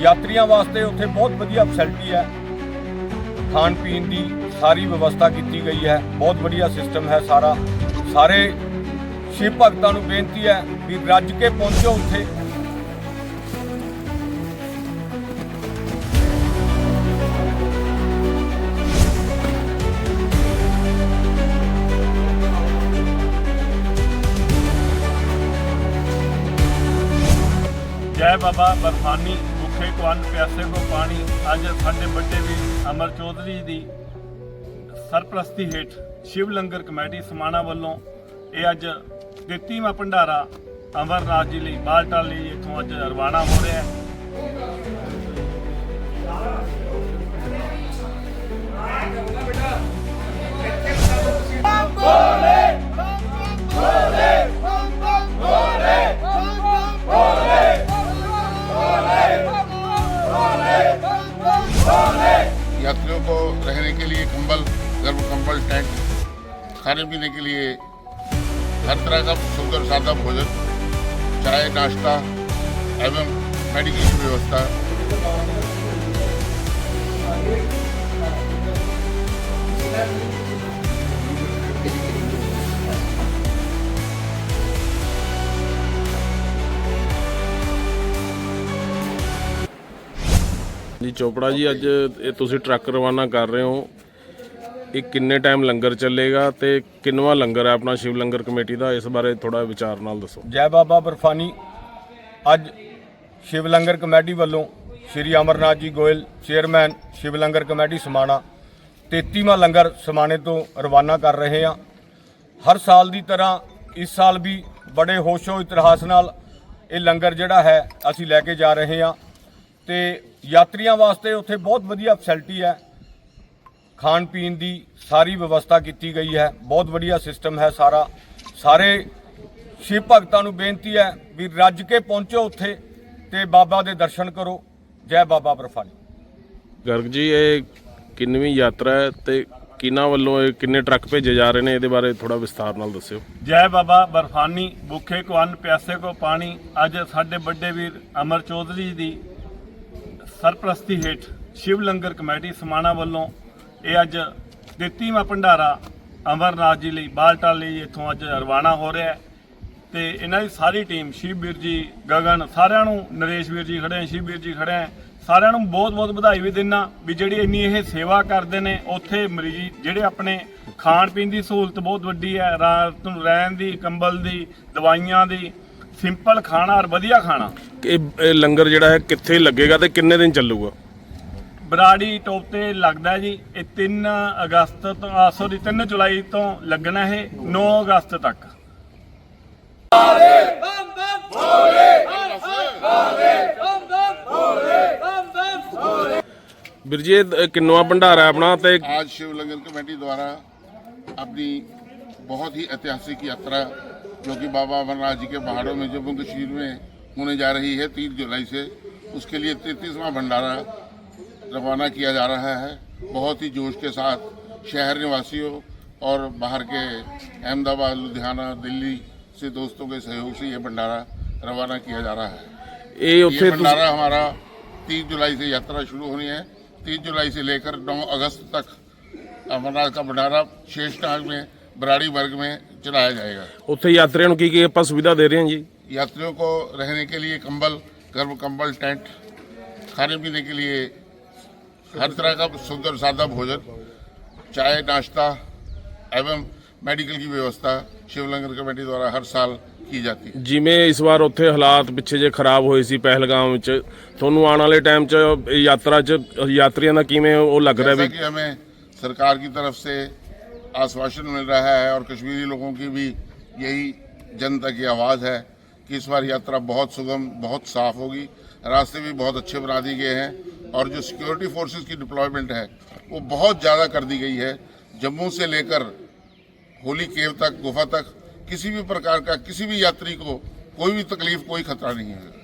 ਯਾਤਰੀਆਂ ਵਾਸਤੇ ਉੱਥੇ ਬਹੁਤ ਵਧੀਆ ਫੈਸਿਲਿਟੀ ਹੈ। ਖਾਣ ਪੀਣ ਦੀ ਸਾਰੀ ਵਿਵਸਥਾ ਕੀਤੀ ਗਈ ਹੈ। ਬਹੁਤ ਵਧੀਆ ਸਿਸਟਮ ਹੈ ਸਾਰਾ। ਸਾਰੇ ਸ਼ਿਵ ਭਗਤਾਂ ਨੂੰ ਬੇਨਤੀ ਹੈ ਵੀ ਰੱਜ ਕੇ ਪਹੁੰਚੋ ਉੱਥੇ। ਜੈ ਬਾਬਾ ਬਰਫਾਨੀ ਭੁੱਖੇ ਕੋ ਅੰਨ ਪਿਆਸੇ ਕੋ ਪਾਣੀ ਅੱਜ ਸਾਡੇ ਵੱਡੇ ਵੀ ਅਮਰ ਚੌਧਰੀ ਦੀ ਸਰਪ੍ਰਸਤੀ ਹੇਠ ਸ਼ਿਵ ਲੰਗਰ ਕਮੇਟੀ ਸਮਾਣਾ ਵੱਲੋਂ ਇਹ ਅੱਜ 33ਵਾਂ ਭੰਡਾਰਾ ਅਮਰਨਾਥ ਜੀ ਲਈ ਬਾਲਟਾ ਲਈ ਇੱਥੋਂ ਅੱਜ ਰਵਾਨਾ ਹੋ ਰਿਹਾ ਹੈ। रहने के लिए कंबल गर्म कंबल टेंट खाने पीने के लिए हर तरह का सुंदर सादा भोजन, चाय, नाश्ता एवं मेडिकल व्यवस्था। ਜੀ, ਚੋਪੜਾ ਜੀ, ਅੱਜ ਇਹ ਤੁਸੀਂ ਟਰੱਕ ਰਵਾਨਾ ਕਰ ਰਹੇ ਹੋ। ਇਹ ਕਿੰਨੇ ਟਾਈਮ ਲੰਗਰ ਚੱਲੇਗਾ ਤੇ ਕਿੰਨਵਾ ਲੰਗਰ ਹੈ ਆਪਣਾ ਸ਼ਿਵ ਲੰਗਰ ਕਮੇਟੀ ਦਾ? ਇਸ ਬਾਰੇ ਥੋੜਾ ਵਿਚਾਰ ਨਾਲ ਦੱਸੋ। ਜੈ ਬਾਬਾ ਬਰਫਾਨੀ। ਅੱਜ ਸ਼ਿਵ ਲੰਗਰ ਕਮੇਟੀ ਵੱਲੋਂ ਸ਼੍ਰੀ ਅਮਰਨਾਥ ਜੀ ਗੋਇਲ, ਚੇਅਰਮੈਨ ਸ਼ਿਵ ਲੰਗਰ ਕਮੇਟੀ ਸਮਾਣਾ 33ਵਾਂ ਲੰਗਰ ਸਮਾਣੇ ਤੋਂ ਰਵਾਨਾ ਕਰ ਰਹੇ ਹਾਂ। ਹਰ ਸਾਲ ਦੀ ਤਰ੍ਹਾਂ ਇਸ ਸਾਲ ਵੀ ਬੜੇ ਹੋਸ਼ੋ ਇਤਿਹਾਸ ਨਾਲ ਇਹ ਲੰਗਰ ਜਿਹੜਾ ਹੈ, ਅਸੀਂ ਲੈ ਕੇ ਜਾ ਰਹੇ ਹਾਂ। ਤੇ ਯਾਤਰੀਆਂ ਵਾਸਤੇ ਉੱਥੇ ਬਹੁਤ ਵਧੀਆ ਫੈਸਿਲਿਟੀ ਹੈ। ਖਾਣ ਪੀਣ ਦੀ ਸਾਰੀ ਵਿਵਸਥਾ ਕੀਤੀ ਗਈ ਹੈ। ਬਹੁਤ ਵਧੀਆ ਸਿਸਟਮ ਹੈ ਸਾਰਾ। ਸਾਰੇ ਸ਼ਿਵ ਭਗਤਾਂ ਨੂੰ ਬੇਨਤੀ ਹੈ ਵੀ ਰੱਜ ਕੇ ਪਹੁੰਚੋ ਉੱਥੇ ਤੇ ਬਾਬਾ ਦੇ ਦਰਸ਼ਨ ਕਰੋ। ਜੈ ਬਾਬਾ ਬਰਫਾਨੀ ਗਰਗ ਜੀ ਇਹ ਕਿੰਨਵੀਂ ਯਾਤਰਾ ਹੈ ਤੇ ਕਿਹਨਾਂ ਵੱਲੋਂ ਇਹ ਕਿੰਨੇ ਟਰੱਕ ਭੇਜੇ ਜਾ ਰਹੇ ਨੇ? ਇਹਦੇ ਬਾਰੇ ਥੋੜਾ ਵਿਸਥਾਰ ਨਾਲ ਦੱਸਿਓ। ਜੈ ਬਾਬਾ ਬਰਫਾਨੀ ਭੁੱਖੇ ਕੋ ਅੰਨ ਪਿਆਸੇ ਕੋ ਪਾਣੀ। ਅੱਜ ਸਾਡੇ ਵੱਡੇ ਵੀਰ ਅਮਰ ਚੌਧਰੀ ਦੀ ਸਰਪ੍ਰਸਤੀ ਹੇਠ ਸ਼ਿਵ ਲੰਗਰ ਕਮੇਟੀ ਸਮਾਣਾ ਵੱਲੋਂ ਇਹ ਅੱਜ 33ਵਾਂ ਭੰਡਾਰਾ ਅਮਰਨਾਥ ਜੀ ਲਈ ਬਾਲਟਾ ਲਈ ਇੱਥੋਂ ਅੱਜ ਰਵਾਨਾ ਹੋ ਰਿਹਾ ਹੈ। ਤੇ ਇਹਨਾਂ ਦੀ ਸਾਰੀ ਟੀਮ, ਸ਼ਿਵ ਵੀਰ ਜੀ, ਗਗਨ, ਸਾਰਿਆਂ ਨੂੰ, ਨਰੇਸ਼ ਵੀਰ ਜੀ ਖੜੇ ਹੈ ਸ਼ਿਵ ਵੀਰ ਜੀ ਖੜੇ ਹੈ ਸਾਰਿਆਂ ਨੂੰ ਬਹੁਤ-ਬਹੁਤ ਵਧਾਈ ਵੀ ਦਿੰਨਾ ਵੀ ਜਿਹੜੀ ਇੰਨੀ ਇਹ ਸੇਵਾ ਕਰਦੇ ਨੇ, ਉੱਥੇ ਮਰੀਜ਼ ਜਿਹੜੇ ਆਪਣੇ ਖਾਣ ਪੀਣ ਦੀ ਸਹੂਲਤ ਬਹੁਤ ਵੱਡੀ ਹੈ, ਰਾਤ ਨੂੰ ਰਹਿਣ ਦੀ, ਕੰਬਲ ਦੀ, ਦਵਾਈਆਂ ਦੀ ਸਿੰਪਲ ਖਾਣਾ ਔਰ ਵਧੀਆ ਖਾਣਾ ਇਹ ਇਹ ਲੰਗਰ ਜਿਹੜਾ ਹੈ ਕਿੱਥੇ ਲੱਗੇਗਾ ਤੇ ਕਿੰਨੇ ਦਿਨ ਚੱਲੂਗਾ ਬਰਾੜੀ ਟੋਪ ਤੇ ਲੱਗਦਾ ਹੈ ਜੀ ਇਹ 3 ਅਗਸਤ ਤੋਂ ਸੌਰੀ 3 ਜੁਲਾਈ ਤੋਂ ਲੱਗਣਾ ਹੈ 9 ਅਗਸਤ ਤੱਕ ਵੀਰ ਜੀ ਇਹ ਕਿੰਨਵਾ ਭੰਡਾਰਾ ਹੈ ਆਪਣਾ ਤੇ आज शिव लंगर कमेटी द्वारा अपनी बहुत ही ऐतिहासिक यात्रा जो कि बाबा अमरनाथ जी के पहाड़ों में जम्मू कश्मीर में होने जा रही है तीन जुलाई से। उसके लिए तैतीसवां भंडारा रवाना किया जा रहा है। बहुत ही जोश के साथ शहर निवासियों और बाहर के अहमदाबाद लुधियाना दिल्ली से दोस्तों के सहयोग से ये भंडारा रवाना किया जा रहा है। ये, ये भंडारा हमारा तीन जुलाई से यात्रा शुरू होनी है। तीन जुलाई से लेकर नौ अगस्त तक अमरनाथ का भंडारा शेषनाग में बराड़ी वर्ग में चलाया जाएगा ਉੱਥੇ ਯਾਤਰੀਆਂ ਨੂੰ ਕੀ ਕੀ ਆਪਾਂ ਸੁਵਿਧਾ ਦੇ ਰਹੇ ਹਾਂ ਜੀ यात्रियों को रहने के लिए कंबल गर्म कंबल टेंट खाने पीने के लिए हर तरह का सुंदर सादा भोजन चाय नाश्ता एवं मेडिकल की व्यवस्था शिव लंगर कमेटी द्वारा हर साल की जाती है ਜਿਵੇਂ ਇਸ ਵਾਰ ਉੱਥੇ ਹਾਲਾਤ ਪਿੱਛੇ ਜੇ ਖਰਾਬ ਹੋਏ ਸੀ ਪਹਿਲਗਾਮ ਵਿੱਚ ਤੁਹਾਨੂੰ ਆਉਣ ਵਾਲੇ ਟਾਈਮ 'ਚ ਇਹ ਯਾਤਰਾ 'ਚ ਯਾਤਰੀਆਂ ਦਾ ਕਿਵੇਂ ਉਹ ਲੱਗ ਰਿਹਾ जैसा ਵੀ कि हमें सरकार की तरफ से आश्वासन मिल रहा है और कश्मीरी लोगों की भी यही जनता की आवाज़ है कि इस बार यात्रा बहुत सुगम, बहुत साफ़ होगी। रास्ते भी बहुत अच्छे बना दिए गए हैं और जो सिक्योरिटी फोर्सेस की डिप्लॉयमेंट है, वो बहुत ज़्यादा कर दी गई है। जम्मू से लेकर होली केव तक, गुफा तक, किसी भी प्रकार का किसी भी यात्री को कोई भी तकलीफ़, कोई खतरा नहीं है।